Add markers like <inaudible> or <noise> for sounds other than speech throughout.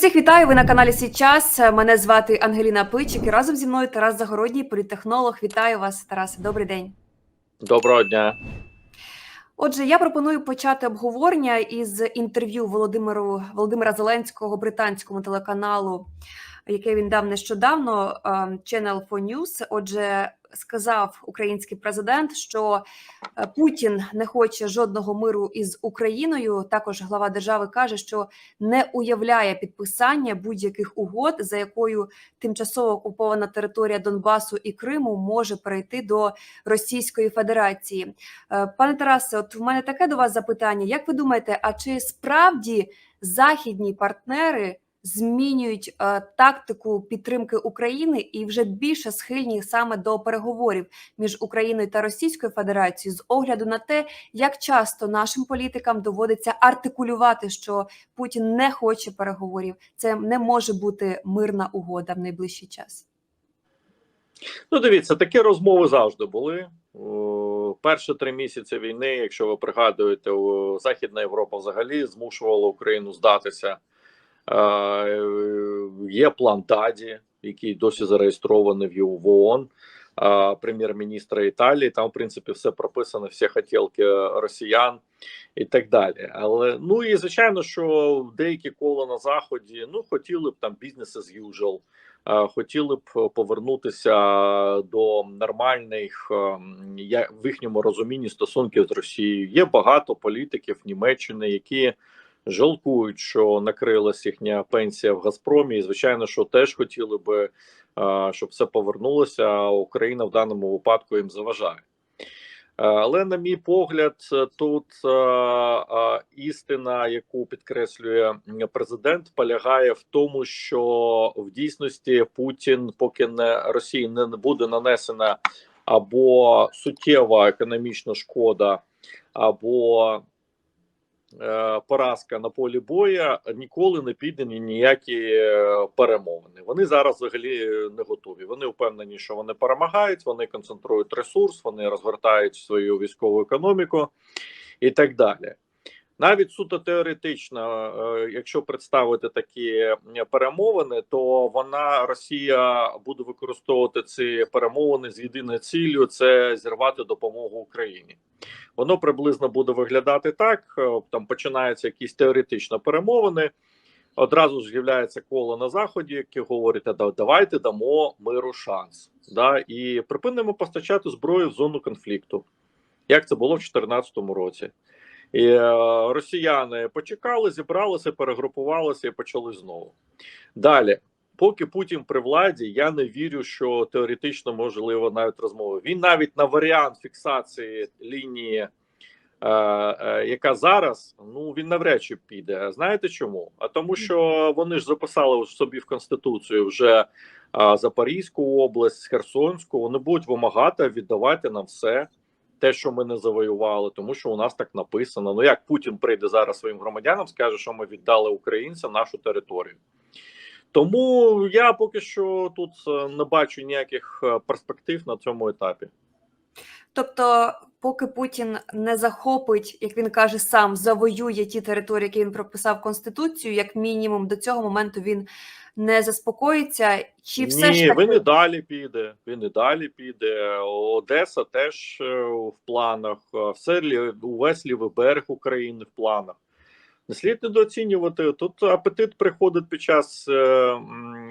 Усіх вітаю. Ви на каналі Січас. Мене звати Ангеліна Пичик і разом зі мною Тарас Загородній, політтехнолог. Вітаю вас, Тарасе. Добрий день. Доброго дня. Отже, я пропоную почати обговорення із інтерв'ю Володимиру Володимира Зеленського британському телеканалу, яке він дав нещодавно е, Channel 4 News. Отже, сказав український президент, що е, Путін не хоче жодного миру із Україною. Також глава держави каже, що не уявляє підписання будь-яких угод, за якою тимчасово окупована територія Донбасу і Криму може перейти до Російської Федерації. Е, Пане Тарасе, от в мене таке до вас запитання: як ви думаєте, а чи справді західні партнери? Змінюють е, тактику підтримки України і вже більше схильні саме до переговорів між Україною та Російською Федерацією з огляду на те, як часто нашим політикам доводиться артикулювати, що Путін не хоче переговорів. Це не може бути мирна угода в найближчий час. Ну, дивіться, такі розмови завжди були. Перші три місяці війни, якщо ви пригадуєте, Західна Європа взагалі змушувала Україну здатися. Е, Є план Даді, який досі зареєстрований в ООН, е, прем'єр-міністра Італії. Там, в принципі, все прописано, всі хотілки росіян і так далі. Але ну і звичайно, що деякі кола на заході ну хотіли б там бізнес as usual. Е, хотіли б повернутися до нормальних в їхньому розумінні стосунків з Росією. Є багато політиків Німеччини, які жалкують, що накрилась їхня пенсія в Газпромі. І звичайно, що теж хотіли би, щоб все повернулося. А Україна в даному випадку їм заважає. Але, на мій погляд, тут істина, яку підкреслює президент, полягає в тому, що в дійсності Путін, поки не Росії не буде нанесена або суттєва економічна шкода, або поразка на полі боя, ніколи не піде ні ніякі е, перемовини. Вони зараз взагалі не готові. Вони впевнені, що вони перемагають, вони концентрують ресурс, вони розгортають свою військову економіку і так далі. Навіть суто теоретично, е, якщо представити такі е, перемовини, то вона Росія буде використовувати ці перемовини з єдиною ціллю це зірвати допомогу Україні. Воно приблизно буде виглядати так: е, там починаються якісь теоретичні перемовини. Одразу ж з'являється коло на заході, які говорять, «Да, давайте дамо миру шанс, да і припинимо постачати зброю в зону конфлікту, як це було в 2014 році. І е, росіяни почекали, зібралися, перегрупувалися і почали знову. Далі, поки Путін при владі, я не вірю, що теоретично можливо навіть розмови. Він навіть на варіант фіксації лінії, е, е, яка зараз, ну він навряд чи піде. Знаєте чому? А тому, що вони ж записали собі в конституцію вже е, Запорізьку область, Херсонську. Вони будуть вимагати віддавати нам все те, що ми не завоювали, тому що у нас так написано. Ну як Путін прийде зараз своїм громадянам, скаже, що ми віддали українцям нашу територію. Тому я поки що тут е, не бачу ніяких е, перспектив на цьому етапі. Тобто, поки Путін не захопить, як він каже, сам завоює ті території, які він прописав конституцію, як мінімум до цього моменту він не заспокоїться, чи все Ні, ж таки він і далі піде. Він і далі піде. Одеса теж е, в планах. е, Все увесь лівий берег України в планах. Не слід недооцінювати. Тут апетит приходить під час е,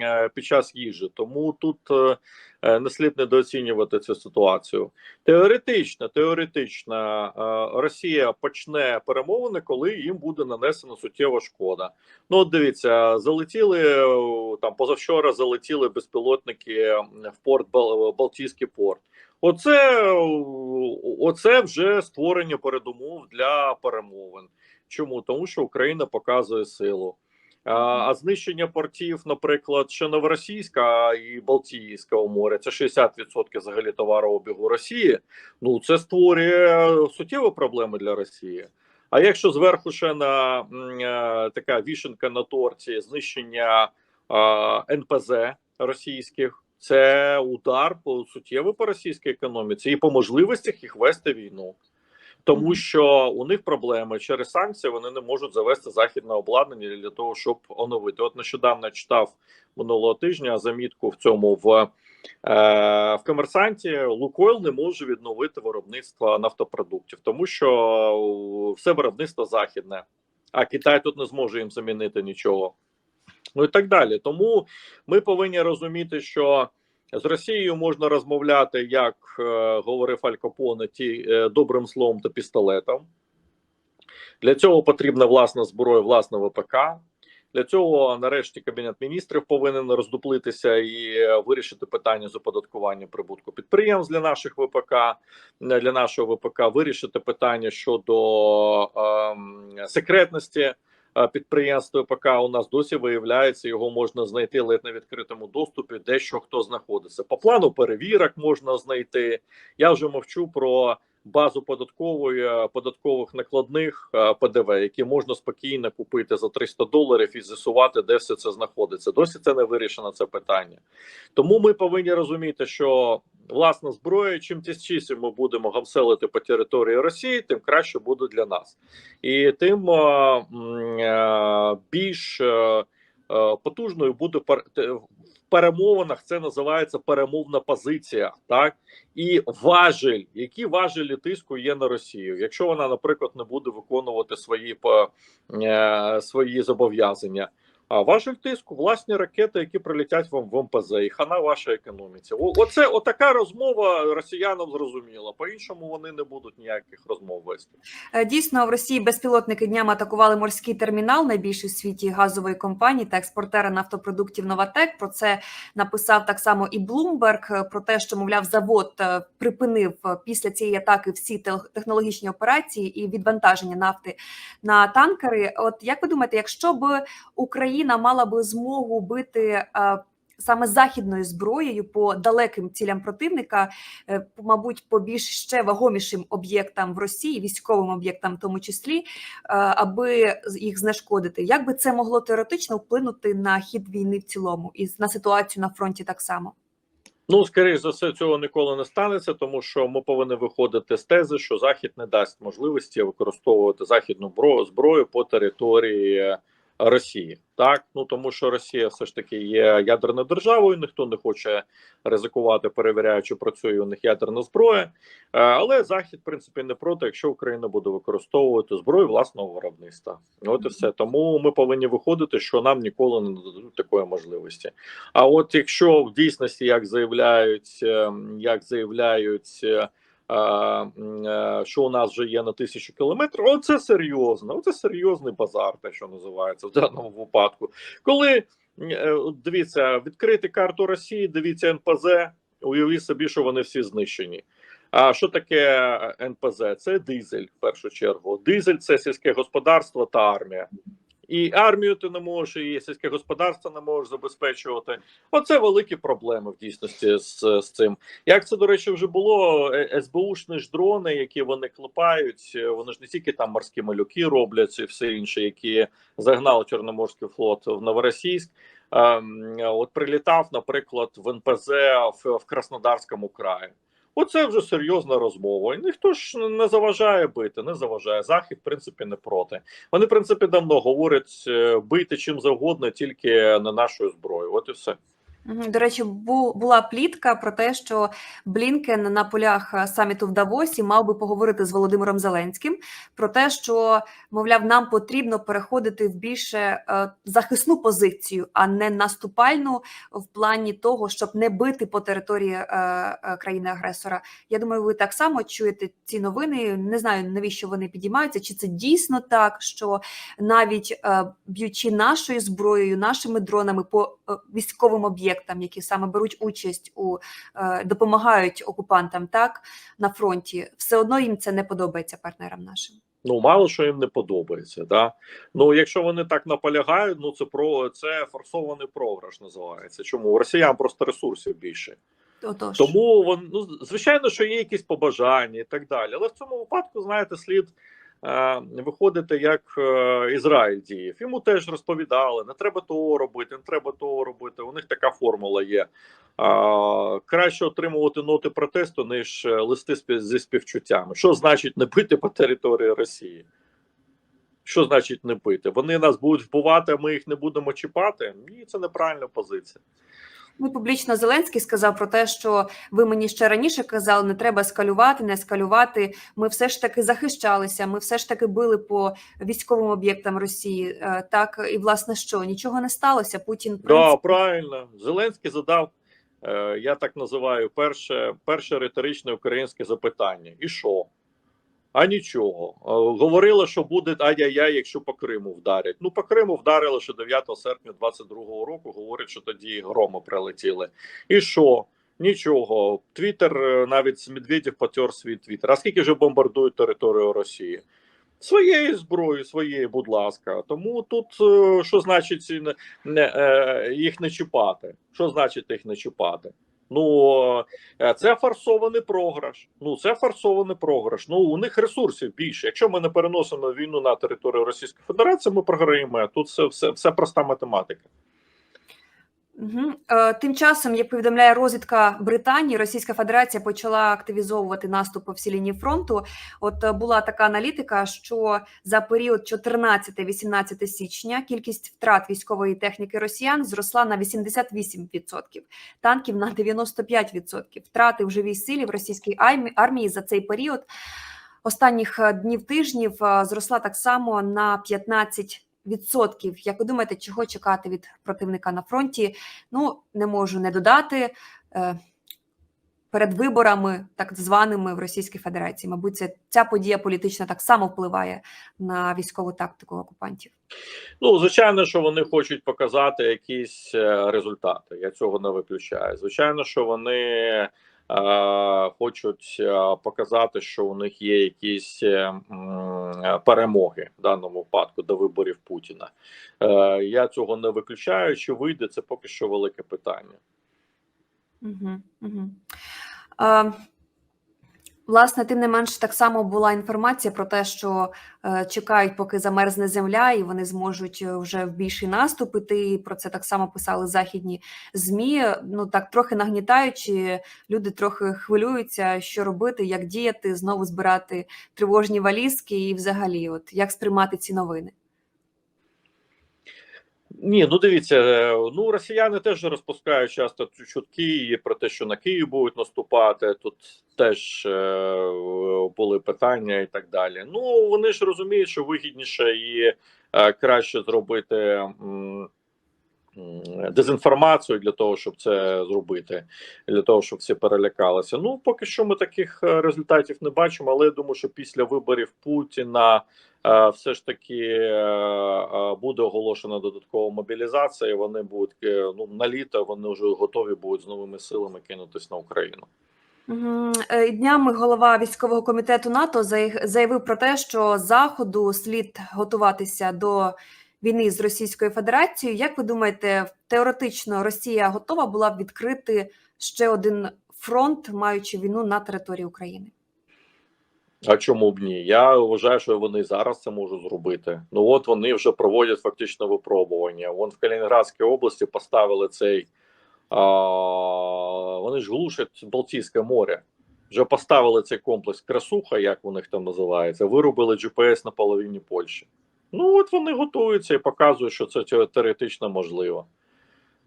е, під час їжі, тому тут е, е, не слід недооцінювати цю ситуацію. Теоретично, теоретично, Росія почне перемовини, коли їм буде нанесена суттєва шкода. Ну, от дивіться, залетіли там позавчора. Залетіли безпілотники в порт Бал- Балтійський порт. Оце, оце вже створення передумов для перемовин. Чому? Тому що Україна показує силу. А, а знищення портів, наприклад, ще Новоросійська і Балтійського моря, це 60% взагалі товарообігу Росії. Ну це створює суттєві проблеми для Росії. А якщо зверху ще на е, така вішенка на торті знищення е, НПЗ російських, це удар по суттєвий по російській економіці і по можливостях їх вести війну. Тому що у них проблеми через санкції. Вони не можуть завести західне обладнання для того, щоб оновити. От нещодавно читав минулого тижня замітку в цьому в, е, в комерсанті. Лукойл не може відновити виробництво нафтопродуктів, тому що е, все виробництво західне, а Китай тут не зможе їм замінити нічого. Ну і так далі. Тому ми повинні розуміти, що з Росією можна розмовляти, як е, говорив Аль Капоне, ті е, добрим словом та пістолетом. Для цього потрібна власна зброя, власна ВПК. Для цього, нарешті, кабінет міністрів повинен роздуплитися і е, вирішити питання з оподаткування прибутку підприємств для наших ВПК, е, для нашого ВПК, вирішити питання щодо ем, секретності е, підприємств ВПК. У нас досі виявляється, його можна знайти ледь на відкритому доступі, де що хто знаходиться. По плану перевірок можна знайти. Я вже мовчу про базу податкової е, податкових накладних е, ПДВ, які можна спокійно купити за 300 доларів і з'ясувати, де все це знаходиться. Досі це не вирішено це питання. Тому ми повинні розуміти, що власна зброя, чим частіше ми будемо гамселити по території Росії, тим краще буде для нас, і тим е, е, більш е, е, потужною буде те- в перемовинах. Це називається перемовна позиція, так і важель, які важелі тиску є на Росію, якщо вона, наприклад, не буде виконувати свої по е, свої зобов'язання. А важель тиску власні ракети, які прилетять вам в МПЗ, і хана вашій економіці. Оце отака розмова росіянам зрозуміла. По іншому вони не будуть ніяких розмов вести. Е, Дійсно, в Росії безпілотники днями атакували морський термінал найбільший у світі газової компанії та експортера нафтопродуктів Новатек. Про це написав так само і Блумберг. Про те, що мовляв, завод е, припинив е, після цієї атаки всі технологічні операції і відвантаження нафти на танкери. От як ви думаєте, якщо б Україна мала би змогу бити е, саме західною зброєю по далеким цілям противника, е, мабуть, по більш ще вагомішим об'єктам в Росії, військовим об'єктам, в тому числі, е, аби їх знешкодити. Як би це могло теоретично вплинути на хід війни в цілому і на ситуацію на фронті так само? Ну, скоріш за все, цього ніколи не станеться, тому що ми повинні виходити з тези, що Захід не дасть можливості використовувати західну зброю по території Росії. Так, ну тому що Росія все ж таки є ядерною державою, ніхто не хоче ризикувати, перевіряючи, працює у них ядерна зброя. Е, Але Захід, в принципі, не проти, якщо Україна буде використовувати зброю власного виробництва. От і все. Тому ми повинні виходити, що нам ніколи не дадуть такої можливості. А от якщо в дійсності, як заявляють, е, як заявляють. Е, Що у нас вже є на тисячу кілометрів, оце серйозно, оце серйозний базар, те, що називається в даному випадку. Коли е, дивіться, відкрити карту Росії, дивіться НПЗ, уявіть собі, що вони всі знищені. А що таке НПЗ? Це дизель в першу чергу. Дизель це сільське господарство та армія. І армію ти не можеш, і сільське господарство не можеш забезпечувати. Оце великі проблеми в дійсності з, з цим. Як це, до речі, вже було Е, СБУшні ж дрони, які вони клепають, е, вони ж не тільки там морські малюки роблять і все інше, які загнали Чорноморський флот в Новоросійськ. Ем, От прилітав, наприклад, в НПЗ в, Краснодарському краї. Оце вже серйозна розмова. І ніхто ж не заважає бити, не заважає. Захід, в принципі, не проти. Вони, в принципі, давно говорять е, бити чим завгодно, тільки не нашою зброєю. От і все. До речі, бу- була плітка про те, що Блінкен на полях е, саміту в Давосі мав би поговорити з Володимиром Зеленським про те, що мовляв, нам потрібно переходити в більше е, захисну позицію, а не наступальну в плані того, щоб не бити по території е, країни-агресора. Я думаю, ви так само чуєте ці новини. Не знаю навіщо вони підіймаються, чи це дійсно так, що навіть б'ючи нашою зброєю, нашими дронами по військовим об'єктам, які саме беруть участь у е, допомагають окупантам, так на фронті, все одно їм це не подобається партнерам нашим. Ну, мало що їм не подобається. Да? Ну, якщо вони так наполягають, ну це про це форсований програш називається. Чому у росіян просто ресурсів більше? Отож, Тому вон, ну, звичайно, що є якісь побажання і так далі. Але в цьому випадку, знаєте, слід виходити, як е, Ізраїль діяв. Йому теж розповідали: не треба того робити, не треба того робити. У них така формула є. Краще отримувати ноти протесту, ніж е, листи зі співчуттями. Що значить не бити по території Росії? Що значить не бити? Вони нас будуть вбивати, а ми їх не будемо чіпати? Ні, це неправильна позиція. Ну, публічно Зеленський сказав про те, що ви мені ще раніше казали, не треба ескалювати, не ескалювати. Ми все ж таки захищалися. Ми все ж таки били по військовим об'єктам Росії. Е, Так і власне що нічого не сталося. Путін в Да, правильно. Зеленський задав, е, я так називаю, перше, перше риторичне українське запитання. І що? А нічого. Е, говорили, що буде ай-яй-яй, якщо по Криму вдарять. Ну, по Криму вдарили ще 9 серпня 22-го року. Говорять, що тоді громи прилетіли. І що? Нічого. Твіттер, е, навіть Медведєв потер свій твіттер. А скільки вже бомбардують територію Росії? Своєю зброєю, своєю, будь ласка. Тому тут е, що значить їх не чіпати? Що значить їх не чіпати? Ну е, це форсований програш. Ну це форсований програш. Ну у них ресурсів більше. Якщо ми не переносимо війну на територію Російської Федерації, ми програємо. Тут все, все, все проста математика. Угу. Тим часом, як повідомляє розвідка Британії, Російська Федерація почала активізовувати наступ по всій лінії фронту. От е, була така аналітика, що за період 14-18 січня кількість втрат військової техніки росіян зросла на 88%, танків на 95%. Втрати в живій силі в російській армі- армії за цей період останніх е, днів тижнів зросла так само на 15%. Відсотків, як ви думаєте, чого чекати від противника на фронті? Ну не можу не додати е, перед виборами, так званими в Російській Федерації. Мабуть, це ця подія політична так само впливає на військову тактику окупантів. Ну, звичайно, що вони хочуть показати якісь е, результати. Я цього не виключаю. Звичайно, що вони хочуть е, показати, що у них є якісь е, перемоги в даному випадку до виборів Путіна. Е, я цього не виключаю. Чи вийде це поки що велике питання. Угу, угу. Власне, тим не менш, так само була інформація про те, що е, чекають, поки замерзне земля, і вони зможуть е, вже в більший наступ іти. Про це так само писали західні змі. Ну так трохи нагнітаючи, люди трохи хвилюються, що робити, як діяти, знову збирати тривожні валізки, і взагалі, от як сприймати ці новини. Ні, ну дивіться, е, ну росіяни теж розпускають часто чутки про те, що на Київ будуть наступати. Тут теж е, були питання і так далі. Ну вони ж розуміють, що вигідніше і е, краще зробити дезінформацію для того, щоб це зробити, для того, щоб всі перелякалися. Ну поки що ми таких е, результатів не бачимо, але я думаю, що після виборів Путіна. Е, все ж таки е, буде оголошена додаткова мобілізація. Вони будуть ну на літо. Вони вже готові будуть з новими силами кинутись на Україну. Днями голова військового комітету НАТО заявив про те, що заходу слід готуватися до війни з Російською Федерацією. Як ви думаєте, теоретично Росія готова була б відкрити ще один фронт, маючи війну на території України? А чому б ні? Я вважаю, що вони зараз це можуть зробити. Ну от вони вже проводять фактично випробування. Вон в Калінінградській області поставили цей. А, вони ж глушать Балтійське море. Вже поставили цей комплекс красуха, як у них там називається. Виробили GPS на половині Польщі. Ну от вони готуються і показують, що це теоретично можливо.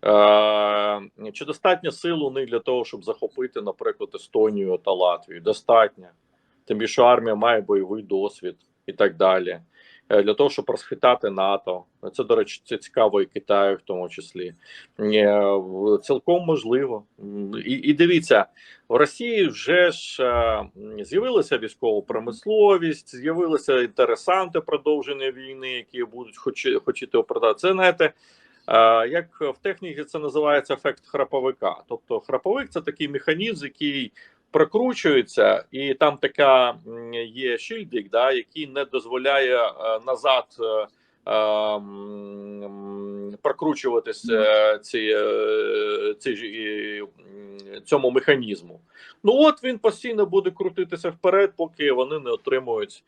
Е, чи достатньо сил у них для того, щоб захопити, наприклад, Естонію та Латвію? Достатньо. Тим більше армія має бойовий досвід і так далі. Е, Для того, щоб розхитати НАТО. Це, до речі, це цікаво і Китаю, в тому числі. Е, Цілком можливо. І, і дивіться, в Росії вже ж е, з'явилася військова промисловість, з'явилися інтересанти продовження війни, які будуть хочі, хотіти оправдати. Це знаєте, як в техніці це називається ефект храповика. Тобто, храповик це такий механізм, який прокручується, і там така є шильдик, да, який не дозволяє е, назад. е, е, Прокручуватися ці, ці, цьому механізму. Ну от він постійно буде крутитися вперед, поки вони не отримують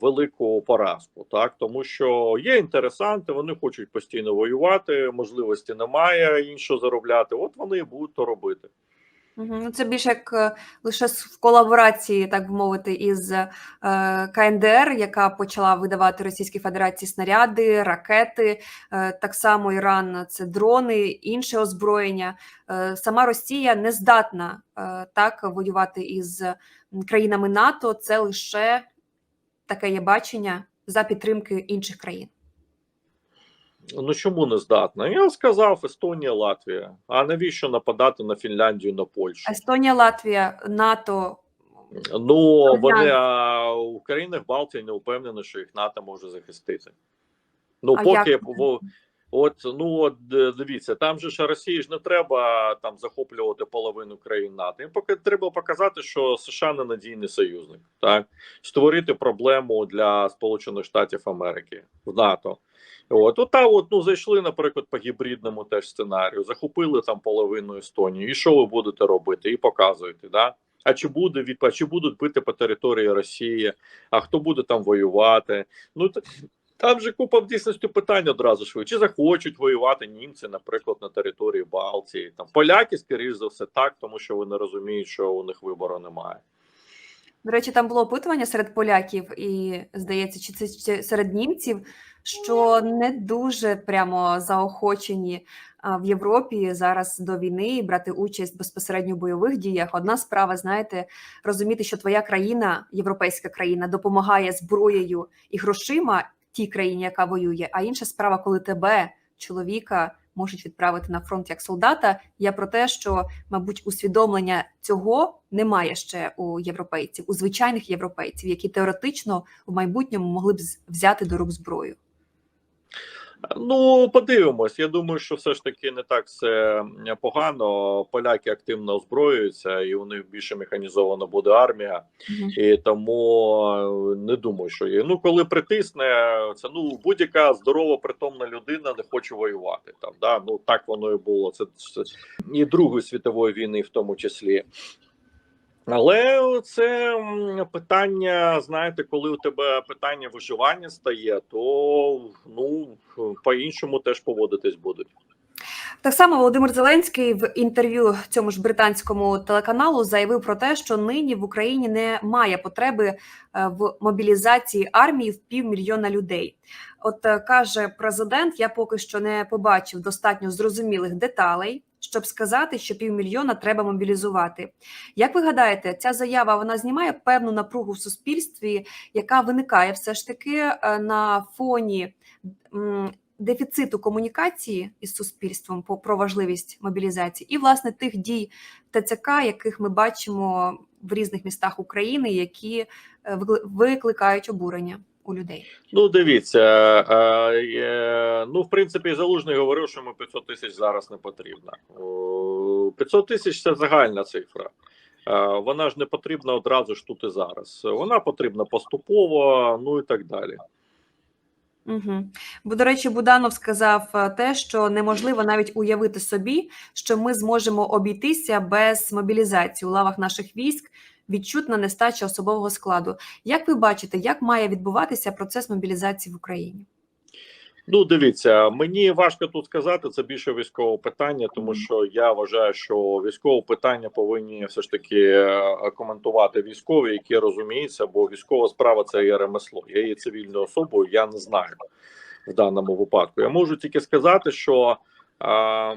велику поразку, так тому що є інтересанти, вони хочуть постійно воювати, можливості немає іншого заробляти. От вони і будуть то робити. Ну, це більше як е, лише в колаборації, так би мовити, із е, КНДР, яка почала видавати Російській Федерації снаряди, ракети. Е, так само Іран це дрони, інше озброєння. Сама Росія не здатна так воювати із країнами НАТО. Це лише таке є бачення за підтримки інших країн. Ну чому не здатна? Я сказав Естонія, Латвія. А навіщо нападати на Фінляндію, на Польщу? Естонія, Латвія, НАТО. Ну вони а, в країнах Балтії не впевнені, що їх НАТО може захистити. Ну А поки як? От ну от дивіться, там же ж Росії ж не треба там захоплювати половину країн НАТО. Їм поки треба показати, що США ненадійний союзник, так створити проблему для Сполучених Штатів Америки в НАТО. От, от та от ну зайшли, наприклад, по гібридному теж сценарію, захопили там половину Естонії. І що ви будете робити? І показуєте, да? А чи буде від а чи будуть бити по території Росії? А хто буде там воювати? Ну т- там же купа в дійсності питань одразу ж. Чи захочуть воювати німці, наприклад, на території Балтії? Там поляки, скоріш за все, так, тому що вони розуміють, що у них вибору немає. До речі, там було опитування серед поляків, і здається, чи це серед німців, що не дуже прямо заохочені в Європі зараз до війни брати участь безпосередньо в бойових діях. Одна справа, знаєте, розуміти, що твоя країна, європейська країна, допомагає зброєю і грошима тій країні, яка воює. А інша справа, коли тебе, чоловіка, можуть відправити на фронт як солдата. Я про те, що мабуть, усвідомлення цього немає ще у європейців, у звичайних європейців, які теоретично в майбутньому могли б взяти до рук зброю. Ну, подивимось. Я думаю, що все ж таки не так все погано. Поляки активно озброюються, і у них більше механізована буде армія. І тому е, не думаю, що є. Ну, коли притисне, це ну будь-яка здорова, притомна людина не хоче воювати. Там да ну так воно і було. Це, це і Другої світової війни, в тому числі. Але це питання, знаєте, коли у тебе питання виживання стає, то ну по-іншому теж поводитись будуть. Так само Володимир Зеленський в інтерв'ю цьому ж британському телеканалу заявив про те, що нині в Україні не має потреби е, в мобілізації армії в півмільйона людей. От е, каже президент: я поки що не побачив достатньо зрозумілих деталей, щоб сказати, що півмільйона треба мобілізувати. Як ви гадаєте, ця заява вона знімає певну напругу в суспільстві, яка виникає все ж таки е, на фоні дефіциту комунікації із суспільством про важливість мобілізації, і власне тих дій ТЦК, яких ми бачимо в різних містах України, які е, викликають обурення у людей. Ну, дивіться, е, ну в принципі, залужний говорив, що йому 500 тисяч зараз не потрібно. О, 500 тисяч це загальна цифра. Е, Вона ж не потрібна одразу ж тут і зараз. Вона потрібна поступово, ну і так далі. Угу. Бо, до речі, Буданов сказав е, те, що неможливо навіть уявити собі, що ми зможемо обійтися без мобілізації у лавах наших військ. Відчутна нестача особового складу. Як ви бачите, як має відбуватися процес мобілізації в Україні? Ну, дивіться, мені важко тут сказати, це більше військове питання, тому що я вважаю, що військове питання повинні все ж таки е, коментувати військові, які розуміються, бо військова справа це є ремесло. Я є цивільною особою, я не знаю в даному випадку. Я можу тільки сказати, що а,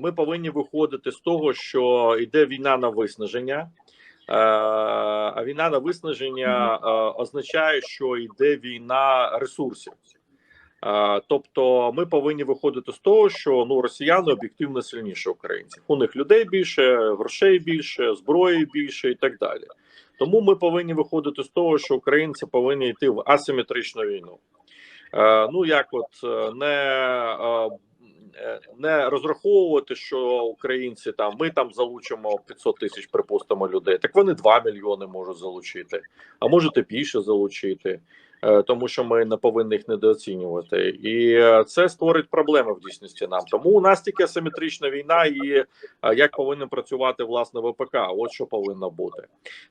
ми повинні виходити з того, що йде війна на виснаження. Е, А війна на виснаження е, означає, що йде війна ресурсів. Е, Тобто, ми повинні виходити з того, що ну росіяни об'єктивно сильніше українців. У них людей більше, грошей більше, зброї більше і так далі. Тому ми повинні виходити з того, що українці повинні йти в асиметричну війну. Ну як, от не не розраховувати, що українці там ми там залучимо 500 тисяч, припустимо, людей. Так вони 2 мільйони можуть залучити, а можете більше залучити. Е, тому що ми не повинні їх недооцінювати, і е, це створить проблеми в дійсності нам. Тому у нас тільки асиметрична війна, і е, як повинен працювати власне ВПК. От що повинно бути.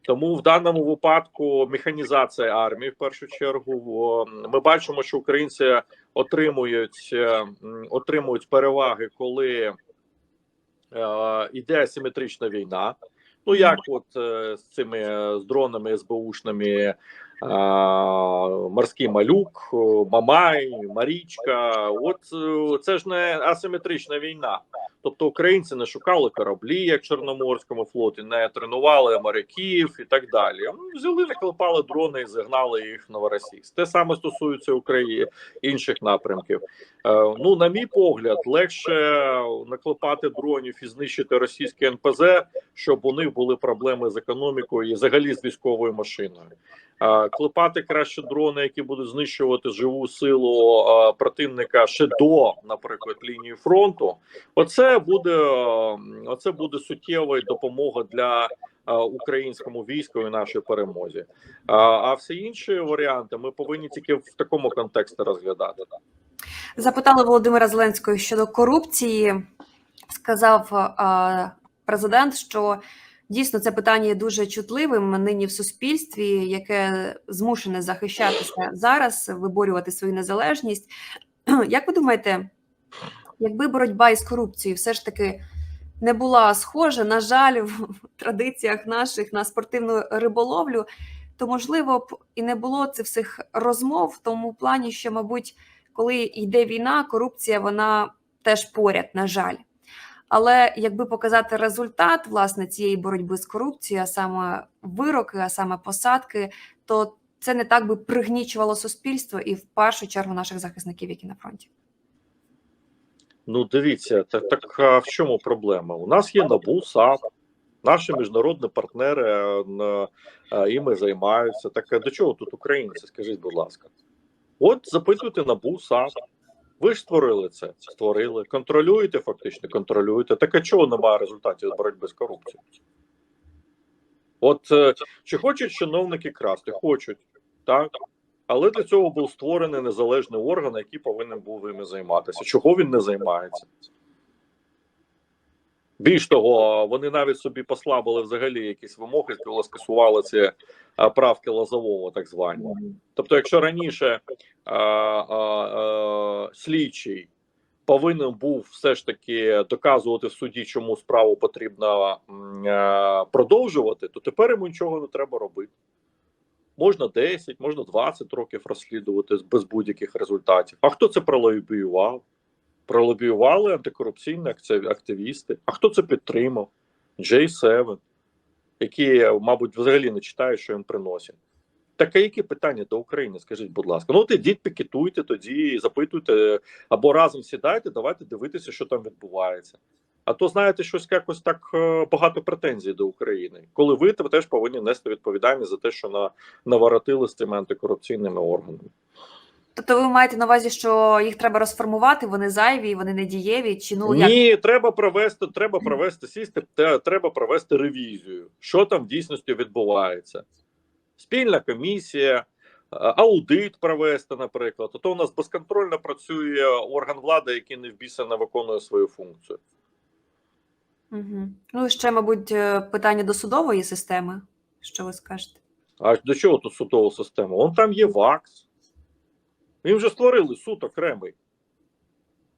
Тому в даному випадку механізація армії в першу чергу ми бачимо, що українці отримують отримують переваги, коли е, іде асиметрична війна. Ну як от з цими з дронами СБУшними морський малюк, Мамай, Марічка. От це ж не асиметрична війна. Тобто українці не шукали кораблі, як Чорноморському флоті, не тренували моряків і так далі. Ну, Взяли, наклепали дрони і загнали їх в Новоросійськ. Те саме стосується України інших напрямків. Е, ну, на мій погляд, легше наклепати дронів і знищити російське НПЗ, щоб у них були проблеми з економікою і взагалі з військовою машиною. Клепати краще дрони, які будуть знищувати живу силу противника ще до, наприклад, лінії фронту. Оце буде оце буде суттєва допомога для українському війську і нашій перемозі. А, всі інші варіанти ми повинні тільки в такому контексті розглядати. Запитали Володимира Зеленського щодо корупції. Сказав президент, що дійсно це питання є дуже чутливим нині в суспільстві, яке змушене захищатися зараз, виборювати свою незалежність. <clears throat> Як ви думаєте, якби боротьба із корупцією все ж таки не була схожа, на жаль, в традиціях наших на спортивну риболовлю, то можливо б і не було цих всіх розмов в тому плані, що, мабуть, коли йде війна, корупція вона теж поряд, на жаль. Але якби показати результат власне цієї боротьби з корупцією, а саме вироки, а саме посадки, то це не так би пригнічувало суспільство і в першу чергу наших захисників, які на фронті. Ну, дивіться, так, так а в чому проблема? У нас є НАБУ, САП, наші міжнародні партнери е, е, іми займаються. Так до чого тут українці? Скажіть, будь ласка. От запитуйте НАБУ, САП. Ви ж створили це, створили, контролюєте фактично, контролюєте. Так а чого немає результатів боротьби з корупцією? От е, чи хочуть чиновники красти? Хочуть, так. Але для цього був створений незалежний орган, який повинен був ними займатися. Чого він не займається? Більш того, вони навіть собі послабили взагалі якісь вимоги, коли скасували ці правки Лозового, так звані. Тобто, якщо раніше а, а, а, слідчий повинен був все ж таки доказувати в суді, чому справу потрібно а, продовжувати, то тепер йому нічого не треба робити. Можна 10, можна 20 років розслідувати без будь-яких результатів. А хто це пролобіював? Пролобіювали антикорупційні активісти. А хто це підтримав? J7, які, мабуть, взагалі не читають, що їм приносять. Так а які питання до України? Скажіть, будь ласка. Ну, от ідіть, пікетуйте тоді, запитуйте, або разом сідайте, давайте дивитися, що там відбувається. А то знаєте, щось якось так е, багато претензій до України, коли ви те- теж повинні нести відповідальність за те, що на наворотили з цими антикорупційними органами. Тобто, ви маєте на увазі, що їх треба розформувати, вони зайві, вони недієві, чи ну як Ні, треба провести, треба провести сісти, треба провести ревізію, що там в дійсності відбувається. Спільна комісія, е, аудит провести, наприклад. А то у нас безконтрольно працює орган влади, який не в біса не виконує свою функцію. Угу. Ну, ще, мабуть, е, питання до судової системи. Що ви скажете? А до чого тут судова система? Вон там є ВАКС. Їм вже створили суд окремий.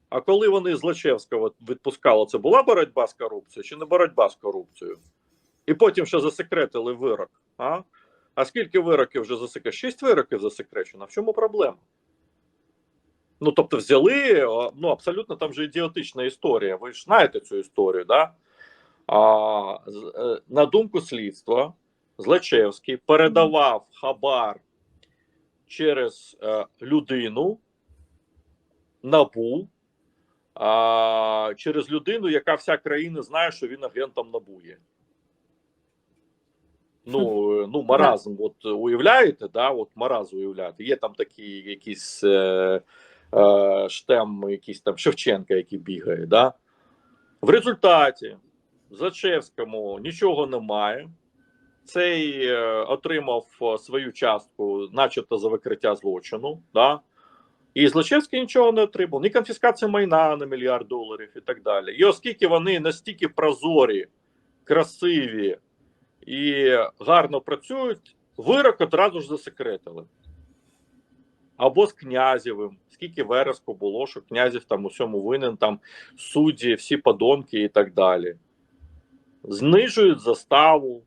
А коли вони з Лачевського відпускали, це була боротьба з корупцією чи не боротьба з корупцією? І потім ще засекретили вирок. А А скільки вироків вже засекречено? Шість вироків засекречено. В чому проблема? Ну, тобто, взяли, ну абсолютно там же ідіотична історія. Ви ж знаєте цю історію, да? А, е, на думку слідства, Злачевський передавав хабар через е, людину НАБУ, а, через людину, яка вся країна знає, що він агентом НАБУ є. Ну, е, ну маразм, от уявляєте, да, от маразм уявляєте. Є там такі якісь е, е, штем, якийсь там Шевченка, який бігає, да. В результаті Зачевському нічого немає. Цей е, отримав е, свою частку, начебто за викриття злочину. Да? І Злочевський нічого не отримав, ні конфіскація майна на мільярд доларів і так далі. І оскільки вони настільки прозорі, красиві і гарно працюють, вирок одразу ж засекретили. Або з князєвим, скільки вереску було, що князів там усьому винен, там судді, всі подонки і так далі. Знижують заставу,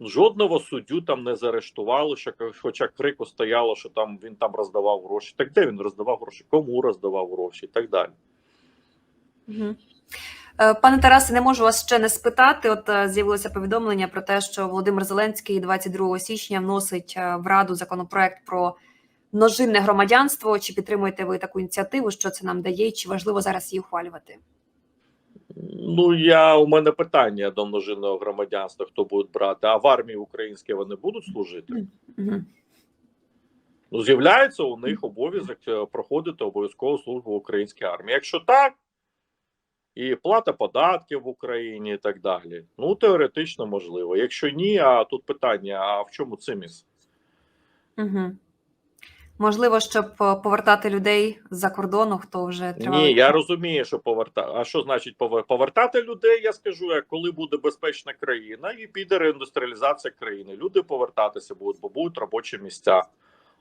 жодного суддю там не заарештували, що, хоча крику стояло, що там він там роздавав гроші. Так де він роздавав гроші? Кому роздавав гроші і так далі. Е, Пане Тарасе, не можу вас ще не спитати. От е, з'явилося повідомлення про те, що Володимир Зеленський 22 січня вносить е, в Раду законопроект про множинне громадянство. Чи підтримуєте ви таку ініціативу? Що це нам дає? Чи важливо зараз її ухвалювати? Ну, я у мене питання до множинного громадянства, хто буде брати, а в армії українській вони будуть служити? Ну, з'являється у них обов'язок е, проходити обов'язкову службу в українській армії. Якщо так, і плата податків в Україні і так далі. Ну, теоретично можливо. Якщо ні, а тут питання: а в чому циміс? Угу. Можливо, щоб е, повертати людей з-за кордону, хто вже тривалий Ні, я розумію, що повертати. А що значить повертати людей? Я скажу, як коли буде безпечна країна і піде реіндустріалізація країни. Люди повертатися будуть, бо будуть робочі місця.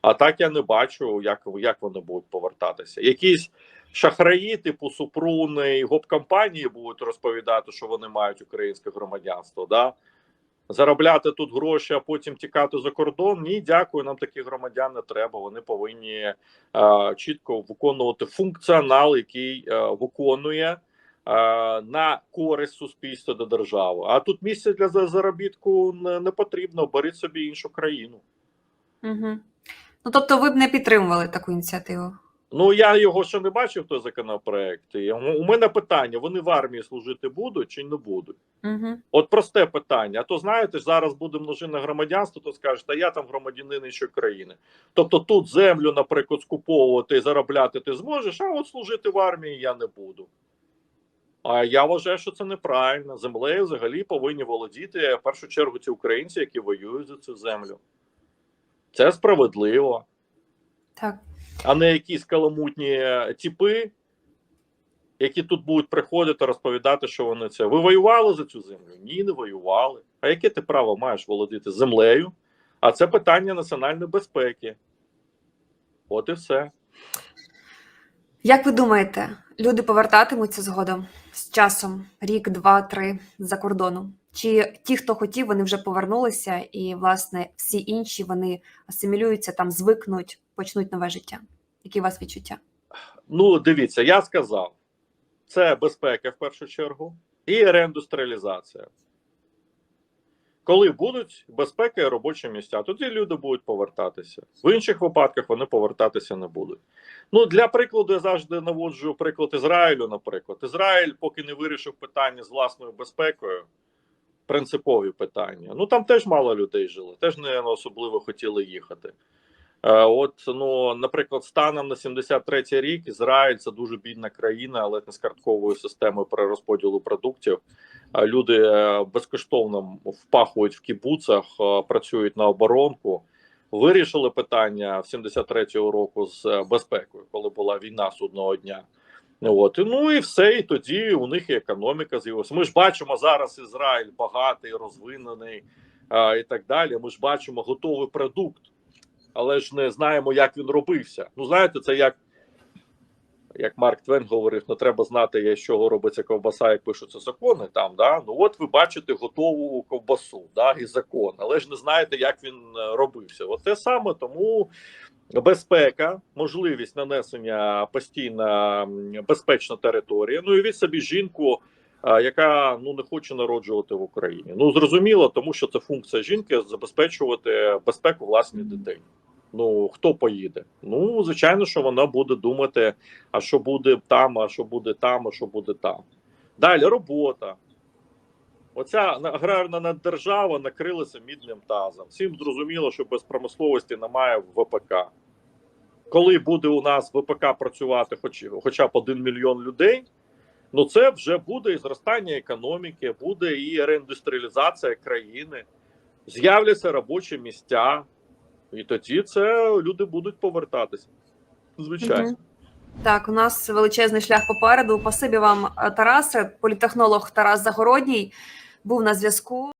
А так я не бачу, як, як вони будуть повертатися. Якісь шахраї, типу Супруни і гоп-компанії будуть розповідати, що вони мають українське громадянство. Да? Заробляти тут гроші, а потім тікати за кордон. Ні, дякую. Нам такі громадян не треба. Вони повинні е, чітко виконувати функціонал, який е, виконує е, на користь суспільства до держави. А тут місце для заробітку не, не потрібно. Беріть собі іншу країну. Угу. Ну тобто, ви б не підтримували таку ініціативу? Ну я його ще не бачив. Той законопроект. І У мене питання: вони в армії служити будуть чи не будуть? Угу. От просте питання. А то знаєте, зараз буде множинне громадянство, то скажуть, а я там громадянин іншої країни. Тобто тут землю, наприклад, скуповувати і заробляти ти зможеш, а от служити в армії я не буду. А я вважаю, що це неправильно. Землею взагалі повинні володіти в першу чергу ці українці, які воюють за цю землю. Це справедливо, Так. А не якісь каламутні тіпи, які тут будуть приходити розповідати, що вони це. Ви воювали за цю землю? Ні, не воювали. А яке ти право маєш володіти землею? А це питання національної безпеки. От і все. Як ви думаєте, люди повертатимуться згодом з часом, рік, два, три за кордону? Чи ті, хто хотів, вони вже повернулися, і власне всі інші вони асимілюються там, звикнуть, почнуть нове життя? Які у вас відчуття? Ну, дивіться, я сказав: це безпека в першу чергу і реіндустріалізація. Коли будуть безпека і робочі місця, тоді люди будуть повертатися. В інших випадках вони повертатися не будуть. Ну, для прикладу, я завжди наводжу приклад Ізраїлю, наприклад. Ізраїль, поки не вирішив питання з власною безпекою, принципові питання. Ну там теж мало людей жило, теж не особливо хотіли їхати. Е, От, ну, наприклад, станом на 73-й рік Ізраїль це дуже бідна країна, але не з картковою системою перерозподілу продуктів. Е, Люди е, безкоштовно впахують в кібуцах, працюють на оборонку. Вирішили питання в 73-го року з безпекою, коли була війна судного дня. От ну і все, і тоді у них і економіка з'явилася. Ми ж бачимо зараз Ізраїль багатий, розвинений а, і так далі. Ми ж бачимо готовий продукт, але ж не знаємо, як він робився. Ну, знаєте, це як, як Марк Твен говорив: не треба знати, з чого робиться ковбаса, як пишуться закони. Там да ну от ви бачите готову ковбасу, да, і закон, але ж не знаєте, як він е, робився. От те саме тому. Безпека, можливість нанесення постійна безпечна територія. Ну і від собі жінку, яка ну не хоче народжувати в Україні. Ну зрозуміло, тому що це функція жінки забезпечувати безпеку власній дитині. Ну хто поїде? Ну звичайно, що вона буде думати, а що буде там, а що буде там, а що буде там. Далі робота. Оця на- аграрна наддержава накрилася мідним тазом. Всім зрозуміло, що без промисловості немає ВПК. Коли буде у нас ВПК працювати хоч, хоча б один мільйон людей, ну це вже буде і зростання економіки, буде і реіндустріалізація країни. з'являться робочі місця, і тоді це люди будуть повертатися. Звичайно. Мгм. Так, у нас величезний шлях попереду. Спасибі вам, е, Тарасе. Політехнолог Тарас Загородній був на зв'язку.